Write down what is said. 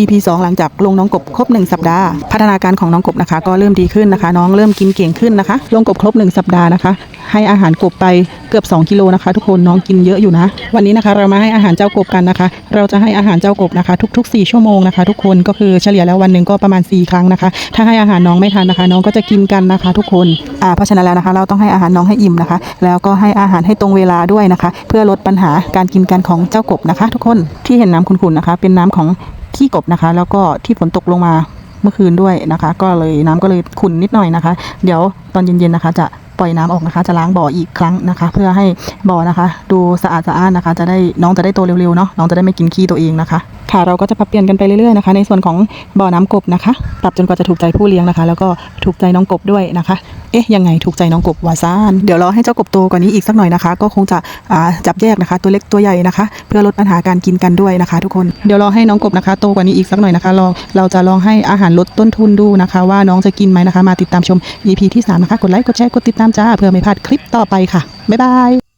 EP 2 หลังจากลงน้องกบครบ 1 สัปดาห์ พัฒนาการของน้องกบนะคะ ก็เริ่มดีขึ้นนะคะ น้องเริ่มกินเก่งขึ้นนะคะ ลงกบครบ 1 สัปดาห์นะคะ ให้อาหารกบไปเกือบ 2 กิโลนะคะ ทุกคนน้องกินเยอะอยู่นะ วันนี้นะคะเรามาให้อาหารเจ้ากบกันนะคะ เราจะให้อาหารเจ้ากบนะคะ ทุก ๆ 4 ชั่วโมงนะคะ ทุกคนก็คือเฉลี่ยแล้ววันหนึ่งก็ประมาณ 4 ครั้งนะคะ ถ้าให้อาหารน้องไม่ทันนะคะ น้องก็จะกินกันนะคะ ทุกคนอ่าเพราะฉะนั้นแล้วนะคะ เราต้องให้อาหารน้องให้อิ่มนะคะ แล้วก็ให้อาหารให้ตรงเวลาด้วยนะคะ เพื่อลดปัญหาการกินกันของเจ้ากบนะคะ ทุกคนที่เห็นน้ำขุ่นๆนะคะ เป็นน้ำของ ขี้กบนะคะ แล้วก็ที่ฝนตกลงมาเมื่อคืนด้วยนะคะ ก็เลยน้ำก็เลยขุ่นนิดหน่อยนะคะ เดี๋ยวตอนเย็นๆนะคะ จะปล่อยน้ำออกนะคะ จะล้างบ่ออีกครั้งนะคะ เพื่อให้บ่อนะคะ ดูสะอาดสะอ้านนะคะ จะได้น้องจะได้โตเร็วๆเนาะน้องจะได้ไม่กินขี้ตัวเองนะคะ ค่ะ เราก็จะปรับเปลี่ยนกันไปเรื่อยๆนะคะ ในส่วนของบ่อน้ำกบนะคะปรับจนกว่าจะถูกใจผู้เลี้ยงนะคะ แล้วก็ถูกใจน้องกบด้วยนะคะ เอ๊ะยังไงถูกใจน้องกบวาซานเดี๋ยวรอให้เจ้ากบโตกว่านี้อีกสักหน่อยนะคะ ก็คงจะจับแยกนะคะ ตัวเล็กตัวใหญ่นะคะ เพื่อลดปัญหาการกินกันด้วยนะคะ ทุกคนเดี๋ยวรอให้น้องกบนะคะโตกว่านี้อีกสักหน่อยนะคะลองเราจะลองให้อาหารลดต้นทุนดูนะคะ ว่าน้องจะกินไหมนะคะ มาติดตามชม EP ที่สามนะคะกดไลค์กดแชร์กดติดตามจ้าเพื่อไม่พลาดคลิปต่อไปค่ะบ๊ายบาย